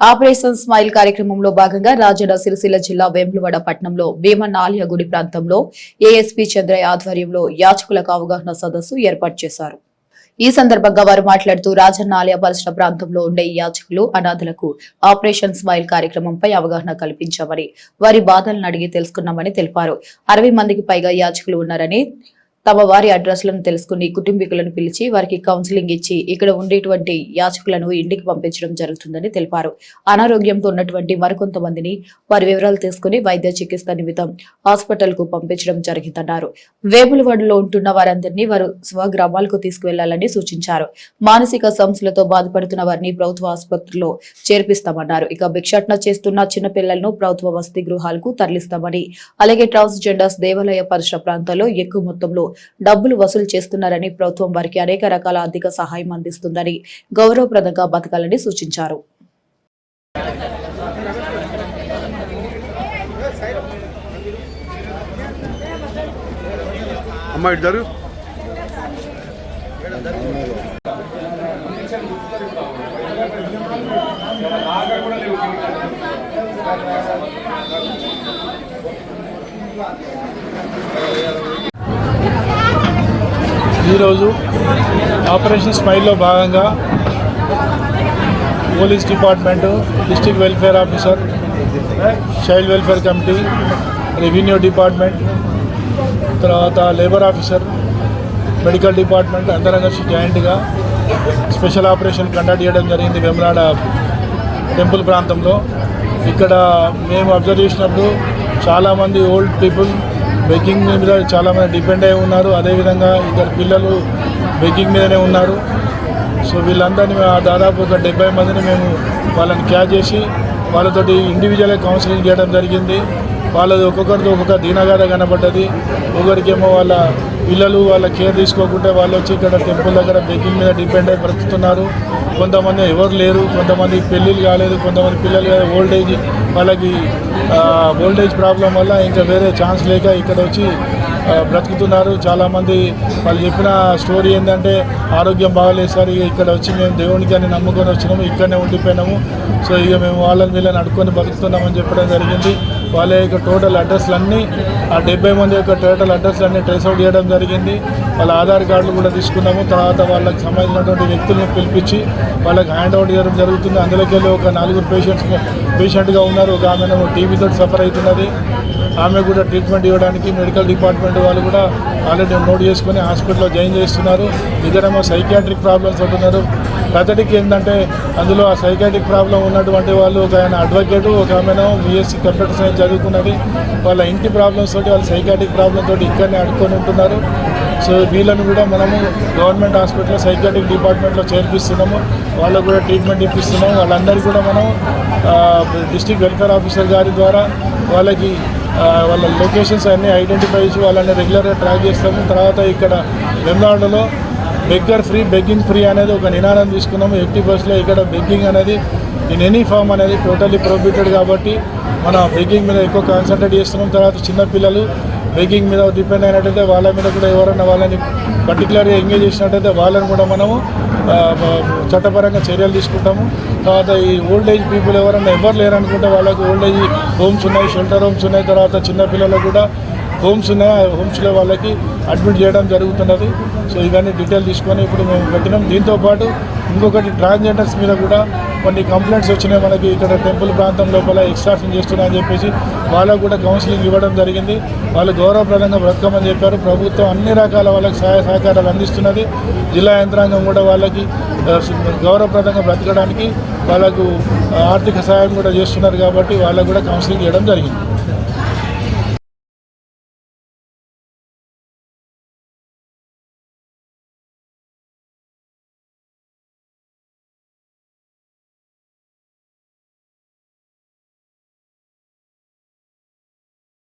Operation smile కార్యక్రమంలో భాగంగా రాజన్న సిరిసిల్ల జిల్లా వేములవాడ పట్టణంలో భీమన్న గుడి ప్రాంతంలో ఏఎస్పీ చంద్రయ్య ఆధ్వర్యంలో యాచకులకు అవగాహన సదస్సు ఏర్పాటు చేశారు. ఈ సందర్భంగా వారు మాట్లాడుతూ రాజన్న ఆలయ పరిసర ప్రాంతంలో ఉండే యాచకులు అనాథలకు ఆపరేషన్ స్మైల్ కార్యక్రమంపై అవగాహన కల్పించామని వారి బాధలను అడిగి తెలుసుకున్నామని తెలిపారు. అరవై మందికి పైగా యాచకులు ఉన్నారని తమ వారి అడ్రస్లను తెలుసుకుని కుటుంబీకులను పిలిచి వారికి కౌన్సిలింగ్ ఇచ్చి ఇక్కడ ఉండేటువంటి యాచకులను ఇంటికి పంపించడం జరుగుతుందని తెలిపారు. అనారోగ్యంతో ఉన్నటువంటి మరికొంతమందిని వారి వివరాలు తీసుకుని వైద్య చికిత్స నిమిత్తం హాస్పిటల్కు పంపించడం జరిగిందన్నారు. వేములవాడలో ఉంటున్న వారందరినీ వారు స్వగ్రామాలకు తీసుకువెళ్ళాలని సూచించారు. మానసిక సమస్యలతో బాధపడుతున్న వారిని ప్రభుత్వ ఆసుపత్రిలో చేర్పిస్తామన్నారు. ఇక భిక్షాటన చేస్తున్న చిన్నపిల్లలను ప్రభుత్వ వసతి గృహాలకు తరలిస్తామని. అలాగే ట్రాన్స్జెండర్స్ దేవాలయ పరిసర ప్రాంతాల్లో ఎక్కువ మొత్తంలో డబ్బులు వసూలు చేస్తున్నారని ప్రభుత్వం వారికి అనేక రకాల ఆర్థిక సహాయం అందిస్తుందని గౌరవప్రదంగా బతకాలని సూచించారు. అమ్మ ఈరోజు ఆపరేషన్ స్మైల్లో భాగంగా police department district welfare officer child welfare committee revenue department తర్వాత లేబర్ ఆఫీసర్ మెడికల్ డిపార్ట్మెంట్ అందరం కలిసి జాయింట్గా స్పెషల్ ఆపరేషన్ కండక్ట్ చేయడం జరిగింది వెమ్లాడ టెంపుల్ ప్రాంతంలో. ఇక్కడ మేము అబ్జర్వ్ చేసినప్పుడు చాలామంది ఓల్డ్ పీపుల్ బేకింగ్ మీద చాలామంది డిపెండ్ అయి ఉన్నారు. అదేవిధంగా ఇద్దరు పిల్లలు బేకింగ్ మీదనే ఉన్నారు. సో వీళ్ళందరినీ ఆ దాదాపు ఒక డెబ్బై మందిని మేము వాళ్ళని క్యాచ్ చేసి వాళ్ళతోటి ఇండివిజువల్గా కౌన్సిలింగ్ చేయడం జరిగింది. వాళ్ళది ఒక్కొక్కరితో ఒక్కొక్క దీనగాథ కనబడ్డది. ఒకరికేమో వాళ్ళ పిల్లలు వాళ్ళ కేర్ తీసుకోకుంటే వాళ్ళు వచ్చి ఇక్కడ టెంపుల్ దగ్గర బేకింగ్ మీద డిపెండ్ అయి బ్రతుకుతున్నారు. కొంతమంది ఎవరు లేరు. కొంతమంది పెళ్ళిళ్ళు కాలేదు. కొంతమంది పిల్లలు కాలేదు. ఓల్డ్ ఏజ్ వాళ్ళకి వోల్టేజ్ ప్రాబ్లం వల్ల ఇంకా వేరే ఛాన్స్ లేక ఇక్కడ వచ్చి బ్రతుకుతున్నారు. చాలామంది వాళ్ళు చెప్పిన స్టోరీ ఏంటంటే ఆరోగ్యం బాగాలేదు సార్ ఇక ఇక్కడ వచ్చి మేము దేవునికి అని నమ్ముకొని వచ్చినాము ఇక్కడనే ఉండిపోయినాము. సో ఇక మేము వాళ్ళని వీళ్ళని అడుకొని బతుకుతున్నామని చెప్పడం జరిగింది. వాళ్ళ యొక్క టోటల్ అడ్రస్లు అన్నీ ఆ డెబ్బై మంది యొక్క టోటల్ అడ్రస్లు అన్నీ ట్రేస్ అవుట్ చేయడం జరిగింది. వాళ్ళ ఆధార్ కార్డులు కూడా తీసుకున్నాము. తర్వాత వాళ్ళకి సంబంధించినటువంటి వ్యక్తులను పిలిపించి వాళ్ళకి హ్యాండ్ అవుట్ చేయడం జరుగుతుంది. అందులోకెళ్ళి ఒక నలుగురు పేషెంట్స్ పేషెంట్గా ఉన్నారు. ఒక ఆమె టీబీతో సఫర్ అవుతున్నది. ఆమె కూడా ట్రీట్మెంట్ ఇవ్వడానికి మెడికల్ డిపార్ట్మెంట్ వాళ్ళు కూడా ఆల్రెడీ నోట్ చేసుకొని హాస్పిటల్లో జాయిన్ చేస్తున్నారు. ఇద్దరేమో సైకియాట్రిక్ ప్రాబ్లమ్స్ ఉంటున్నారు అతడికి ఏంటంటే అందులో ఆ సైకాటిక్ ప్రాబ్లం ఉన్నటువంటి వాళ్ళు ఒక ఆయన అడ్వకేటు ఒక ఆమెను బీఎస్సీ కంప్యూటర్ సైన్స్ చదువుకున్నది. వాళ్ళ ఇంటి ప్రాబ్లమ్స్ తోటి వాళ్ళ సైకాటిక్ ప్రాబ్లం తోటి ఇక్కడనే అడుక్కొని ఉంటున్నారు. సో వీళ్ళని కూడా మనము గవర్నమెంట్ హాస్పిటల్లో సైకాటిక్ డిపార్ట్మెంట్లో చేర్పిస్తున్నాము. వాళ్ళకు కూడా ట్రీట్మెంట్ ఇప్పిస్తున్నాము. వాళ్ళందరికీ కూడా మనం డిస్ట్రిక్ట్ వెల్ఫేర్ ఆఫీసర్ గారి ద్వారా వాళ్ళకి వాళ్ళ లొకేషన్స్ అన్నీ ఐడెంటిఫై చేసి వాళ్ళని రెగ్యులర్గా ట్రాక్ చేస్తాము. తర్వాత ఇక్కడ వెమ్లాడలో బెగ్గర్ ఫ్రీ బెగ్గింగ్ ఫ్రీ అనేది ఒక నినాదం తీసుకున్నాము. ఎయిటీ బస్లో ఇక్కడ బెగ్గింగ్ అనేది ఇన్ ఎనీ ఫామ్ అనేది టోటల్లీ ప్రొహిబిటెడ్ కాబట్టి మన బెగ్గింగ్ మీద ఎక్కువ కాన్సన్ట్రేట్ చేస్తున్నాం. తర్వాత చిన్నపిల్లలు బెగ్గింగ్ మీద డిపెండ్ అయినట్టయితే వాళ్ళ మీద కూడా ఎవరైనా వాళ్ళని పర్టికులర్గా ఎంగేజ్ చేసినట్టయితే వాళ్ళని కూడా మనము చట్టపరంగా చర్యలు తీసుకుంటాము. తర్వాత ఈ ఓల్డ్ ఏజ్ పీపుల్ ఎవరైనా ఎవరు లేరనుకుంటే వాళ్ళకు ఓల్డ్ ఏజ్ హోమ్స్ ఉన్నాయి షెల్టర్ హోమ్స్ ఉన్నాయి. తర్వాత చిన్నపిల్లలకు కూడా హోమ్స్ ఉన్నాయి. ఆ హోమ్స్లో వాళ్ళకి అడ్మిట్ చేయడం జరుగుతున్నది. సో ఇవన్నీ డీటెయిల్ తీసుకొని ఇప్పుడు మేము పెట్టినాం. దీంతోపాటు ఇంకొకటి ట్రాన్స్జెండర్స్ మీద కూడా కొన్ని కంప్లైంట్స్ వచ్చినాయి. మనకి ఇక్కడ టెంపుల్ ప్రాంతం లోపల ఎక్స్ట్రాక్షన్ చేస్తున్నాయని చెప్పేసి వాళ్ళకు కూడా కౌన్సిలింగ్ ఇవ్వడం జరిగింది. వాళ్ళు గౌరవప్రదంగా బ్రతకమని చెప్పారు. ప్రభుత్వం అన్ని రకాల వాళ్ళకి సహాయ సహకారాలు అందిస్తున్నది. జిల్లా యంత్రాంగం కూడా వాళ్ళకి గౌరవప్రదంగా బ్రతకడానికి వాళ్ళకు ఆర్థిక సహాయం కూడా చేస్తున్నారు కాబట్టి వాళ్ళకు కూడా కౌన్సిలింగ్ చేయడం జరిగింది.